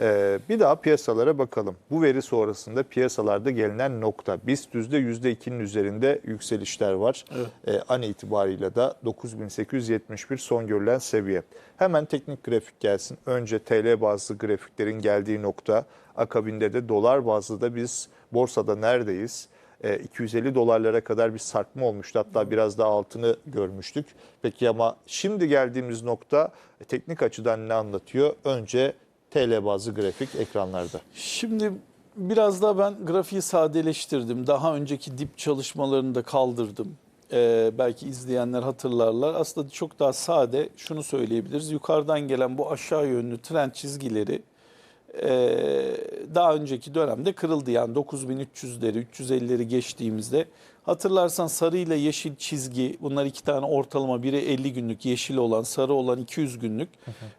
Ee, bir daha piyasalara bakalım. Bu veri sonrasında piyasalarda gelinen nokta. BIST yüzde 2'nin üzerinde yükselişler var. Ee, an itibariyle de 9871 son görülen seviye. Hemen teknik grafik gelsin. Önce TL bazlı grafiklerin geldiği nokta. Akabinde de dolar bazlı da biz borsada neredeyiz? E, 250 dolarlara kadar bir sarkma olmuştu. Hatta biraz da altını görmüştük. Peki ama şimdi geldiğimiz nokta e, teknik açıdan ne anlatıyor? Önce TL bazlı grafik ekranlarda. Şimdi biraz daha ben grafiği sadeleştirdim. Daha önceki dip çalışmalarını da kaldırdım. Ee, belki izleyenler hatırlarlar. Aslında çok daha sade şunu söyleyebiliriz. Yukarıdan gelen bu aşağı yönlü trend çizgileri e, daha önceki dönemde kırıldı. Yani 9300'leri, 350'leri geçtiğimizde hatırlarsan sarı ile yeşil çizgi bunlar iki tane ortalama biri 50 günlük yeşil olan sarı olan 200 günlük.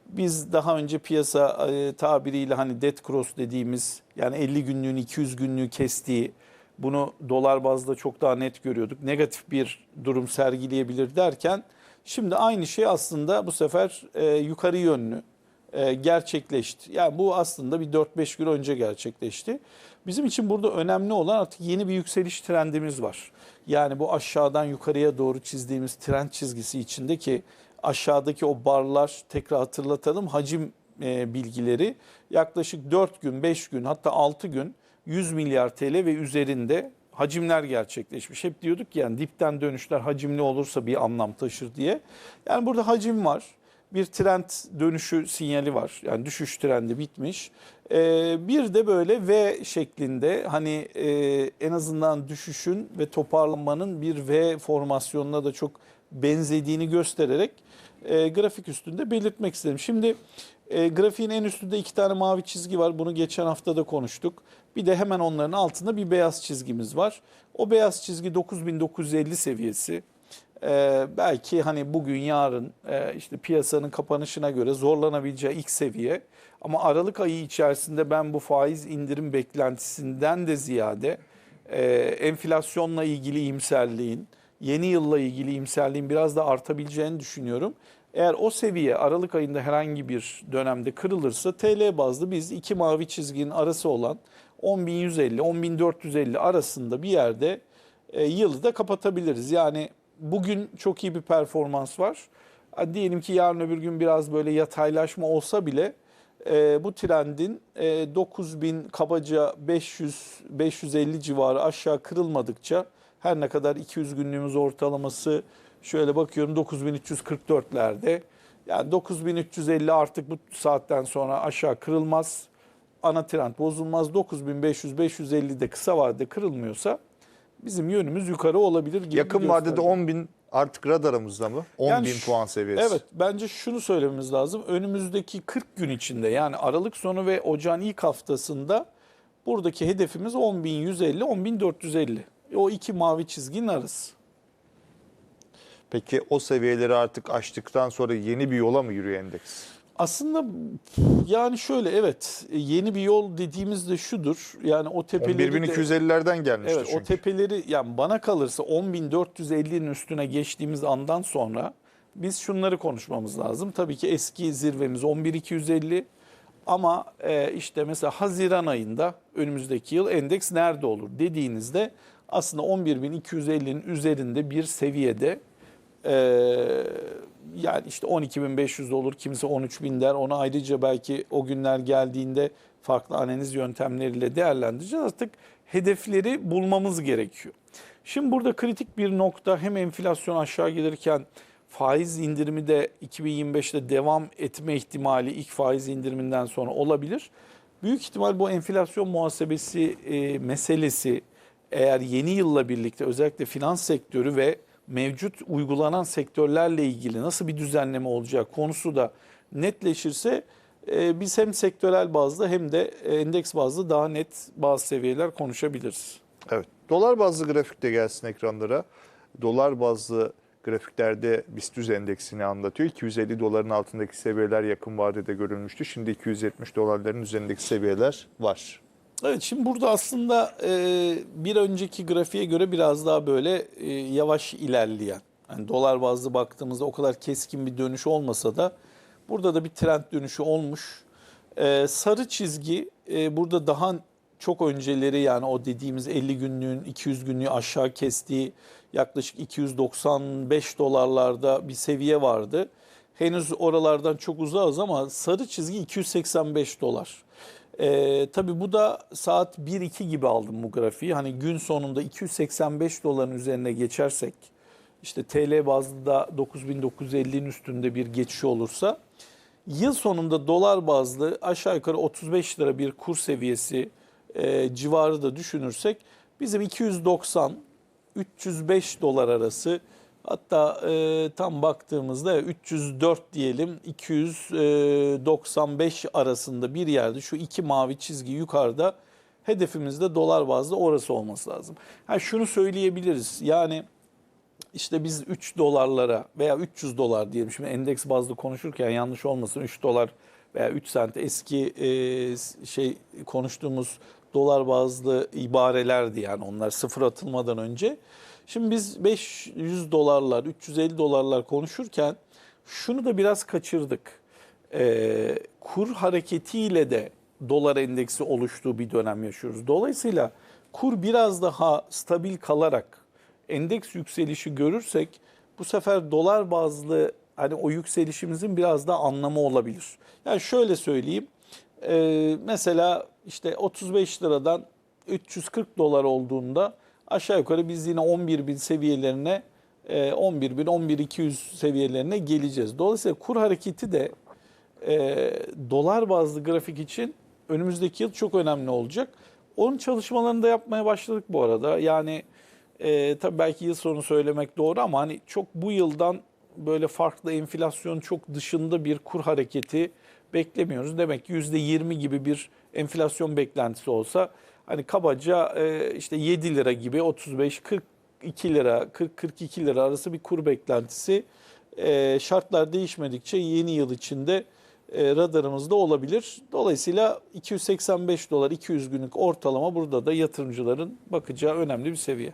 Biz daha önce piyasa e, tabiriyle hani dead cross dediğimiz yani 50 günlüğün 200 günlüğü kestiği bunu dolar bazda çok daha net görüyorduk. Negatif bir durum sergileyebilir derken şimdi aynı şey aslında bu sefer e, yukarı yönlü e, gerçekleşti. Yani bu aslında bir 4-5 gün önce gerçekleşti. Bizim için burada önemli olan artık yeni bir yükseliş trendimiz var. Yani bu aşağıdan yukarıya doğru çizdiğimiz trend çizgisi içindeki aşağıdaki o barlar tekrar hatırlatalım hacim e, bilgileri yaklaşık 4 gün, 5 gün hatta 6 gün 100 milyar TL ve üzerinde hacimler gerçekleşmiş. Hep diyorduk ki yani dipten dönüşler hacimli olursa bir anlam taşır diye. Yani burada hacim var. Bir trend dönüşü sinyali var. Yani düşüş trendi bitmiş. Ee, bir de böyle V şeklinde hani e, en azından düşüşün ve toparlanmanın bir V formasyonuna da çok benzediğini göstererek e, grafik üstünde belirtmek istedim. Şimdi e, grafiğin en üstünde iki tane mavi çizgi var. Bunu geçen hafta da konuştuk. Bir de hemen onların altında bir beyaz çizgimiz var. O beyaz çizgi 9950 seviyesi. Ee, belki hani bugün yarın e, işte piyasanın kapanışına göre zorlanabileceği ilk seviye. Ama Aralık ayı içerisinde ben bu faiz indirim beklentisinden de ziyade e, enflasyonla ilgili iyimserliğin, yeni yılla ilgili iyimserliğin biraz da artabileceğini düşünüyorum. Eğer o seviye Aralık ayında herhangi bir dönemde kırılırsa TL bazlı biz iki mavi çizginin arası olan 10.150 10.450 arasında bir yerde e, yılı da kapatabiliriz. Yani bugün çok iyi bir performans var. Diyelim ki yarın öbür gün biraz böyle yataylaşma olsa bile e, bu trendin e, 9000 kabaca 500 550 civarı aşağı kırılmadıkça her ne kadar 200 günlüğümüz ortalaması şöyle bakıyorum 9344'lerde. Yani 9350 artık bu saatten sonra aşağı kırılmaz. Ana trend bozulmaz. 9500 550'de kısa vadede kırılmıyorsa bizim yönümüz yukarı olabilir gibi Yakın vadede gösterge. 10 bin artık radarımızda mı? 10 Yani bin puan seviyesi. Evet bence şunu söylememiz lazım. Önümüzdeki 40 gün içinde yani Aralık sonu ve Ocağın ilk haftasında buradaki hedefimiz 10.150 10.450. O iki mavi çizginin arası. Peki o seviyeleri artık aştıktan sonra yeni bir yola mı yürüyor endeks? Aslında yani şöyle evet yeni bir yol dediğimiz de şudur. Yani o tepeleri de- 11.250'lerden gelmişti Evet çünkü. o tepeleri yani bana kalırsa 10.450'nin üstüne geçtiğimiz andan sonra biz şunları konuşmamız lazım. Tabii ki eski zirvemiz 11.250 ama e, işte mesela Haziran ayında önümüzdeki yıl endeks nerede olur dediğinizde aslında 11.250'nin üzerinde bir seviyede e, yani işte 12.500 olur kimisi 13.000 der. Onu ayrıca belki o günler geldiğinde farklı analiz yöntemleriyle değerlendireceğiz. Artık hedefleri bulmamız gerekiyor. Şimdi burada kritik bir nokta hem enflasyon aşağı gelirken faiz indirimi de 2025'te devam etme ihtimali ilk faiz indiriminden sonra olabilir. Büyük ihtimal bu enflasyon muhasebesi e, meselesi eğer yeni yılla birlikte özellikle finans sektörü ve mevcut uygulanan sektörlerle ilgili nasıl bir düzenleme olacak konusu da netleşirse e, biz hem sektörel bazda hem de endeks bazlı daha net bazı seviyeler konuşabiliriz. Evet. Dolar bazlı grafik de gelsin ekranlara. Dolar bazlı grafiklerde BIST 100 endeksini anlatıyor. 250 doların altındaki seviyeler yakın vadede görülmüştü. Şimdi 270 dolarların üzerindeki seviyeler var. Evet şimdi burada aslında e, bir önceki grafiğe göre biraz daha böyle e, yavaş ilerleyen. Yani dolar bazlı baktığımızda o kadar keskin bir dönüş olmasa da burada da bir trend dönüşü olmuş. Ee, sarı çizgi e, burada daha çok önceleri yani o dediğimiz 50 günlüğün 200 günlüğü aşağı kestiği yaklaşık 295 dolarlarda bir seviye vardı. Henüz oralardan çok uzağız ama sarı çizgi 285 dolar. Ee, tabii bu da saat 1-2 gibi aldım bu grafiği. Hani gün sonunda 285 doların üzerine geçersek işte TL bazlı da 9950'nin üstünde bir geçiş olursa yıl sonunda dolar bazlı aşağı yukarı 35 lira bir kur seviyesi e, civarı da düşünürsek bizim 290 305 dolar arası hatta e, tam baktığımızda 304 diyelim 295 arasında bir yerde şu iki mavi çizgi yukarıda hedefimizde dolar bazlı orası olması lazım. Ha şunu söyleyebiliriz yani işte biz 3 dolarlara veya 300 dolar diyelim şimdi endeks bazlı konuşurken yanlış olmasın 3 dolar veya 3 sent eski e, şey konuştuğumuz dolar bazlı ibarelerdi yani onlar sıfır atılmadan önce. Şimdi biz 500 dolarlar 350 dolarlar konuşurken şunu da biraz kaçırdık. E, kur hareketiyle de dolar endeksi oluştuğu bir dönem yaşıyoruz. Dolayısıyla kur biraz daha stabil kalarak endeks yükselişi görürsek bu sefer dolar bazlı hani o yükselişimizin biraz da anlamı olabilir. Yani şöyle söyleyeyim. Ee, mesela işte 35 liradan 340 dolar olduğunda aşağı yukarı biz yine 11 bin seviyelerine e, 11 bin 11 200 seviyelerine geleceğiz. Dolayısıyla kur hareketi de e, dolar bazlı grafik için önümüzdeki yıl çok önemli olacak. Onun çalışmalarını da yapmaya başladık bu arada. Yani e, tabii belki yıl sonu söylemek doğru ama hani çok bu yıldan böyle farklı enflasyon çok dışında bir kur hareketi beklemiyoruz. Demek ki %20 gibi bir enflasyon beklentisi olsa hani kabaca e, işte 7 lira gibi 35 42 lira 40 42 lira arası bir kur beklentisi e, şartlar değişmedikçe yeni yıl içinde e, radarımızda olabilir. Dolayısıyla 285 dolar 200 günlük ortalama burada da yatırımcıların bakacağı önemli bir seviye.